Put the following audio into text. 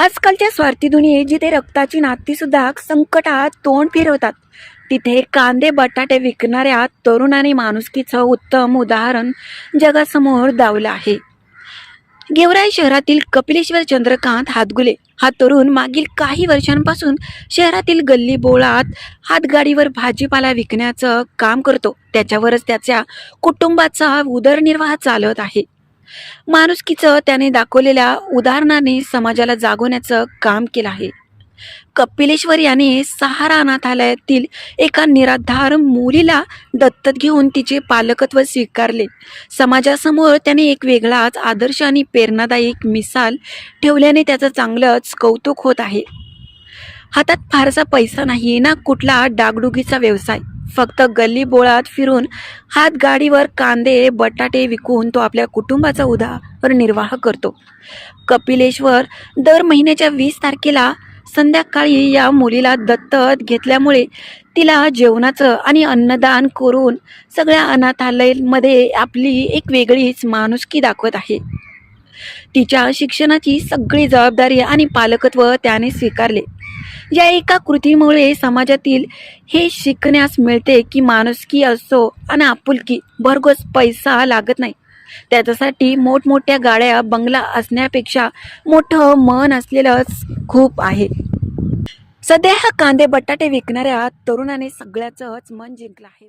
आजकालच्या स्वार्थी दुनियेत जिथे रक्ताची नाती सुद्धा संकटात तोंड फिरवतात तिथे कांदे बटाटे विकणाऱ्या तरुणाने माणुसकीचं उत्तम उदाहरण जगासमोर दावलं आहे. गेवराई शहरातील कपिलेश्वर चंद्रकांत हातगुले हा तरुण मागील काही वर्षांपासून शहरातील गल्ली बोळात हातगाडीवर भाजीपाला विकण्याचं काम करतो. त्याच्यावरच त्याच्या कुटुंबाचा उदरनिर्वाह चालत आहे. माणुसकीचं त्याने दाखवलेल्या उदाहरणाने समाजाला जागवण्याचं काम केलं आहे. कपिलेश्वर याने सहारा अनाथालयातील एका निराधार मुलीला दत्तक घेऊन तिचे पालकत्व स्वीकारले. समाजासमोर त्याने एक वेगळाच आदर्श आणि प्रेरणादायक मिसाल ठेवल्याने त्याचं चांगलंच कौतुक होत आहे. हातात फारसा पैसा नाही ना कुठला डागडुगीचा व्यवसाय. फक्त गल्ली बोळात फिरून हात गाडीवर कांदे बटाटे विकून तो आपल्या कुटुंबाचा उदरनिर्वाह करतो. कपिलेश्वर दर महिन्याच्या वीस तारखेला संध्याकाळी या मुलीला दत्तक घेतल्यामुळे तिला जेवणाचं आणि अन्नदान करून सगळ्या अनाथालयमध्ये आपली एक वेगळीच माणुसकी दाखवत आहे. तिच्या शिक्षणाची सगळी जबाबदारी आणि पालकत्व त्याने स्वीकारले. या एका कृतीमुळे समाजातील हे शिकण्यास मिळते की माणुसकी असो आणि आपुलकी भरघोस पैसा लागत नाही. त्याच्यासाठी मोठमोठ्या गाड्या बंगला असण्यापेक्षा मोठं मन असलेलंच खूप आहे. सध्या हा कांदे बटाटे विकणाऱ्या तरुणाने सगळ्याचंच मन जिंकलं आहे.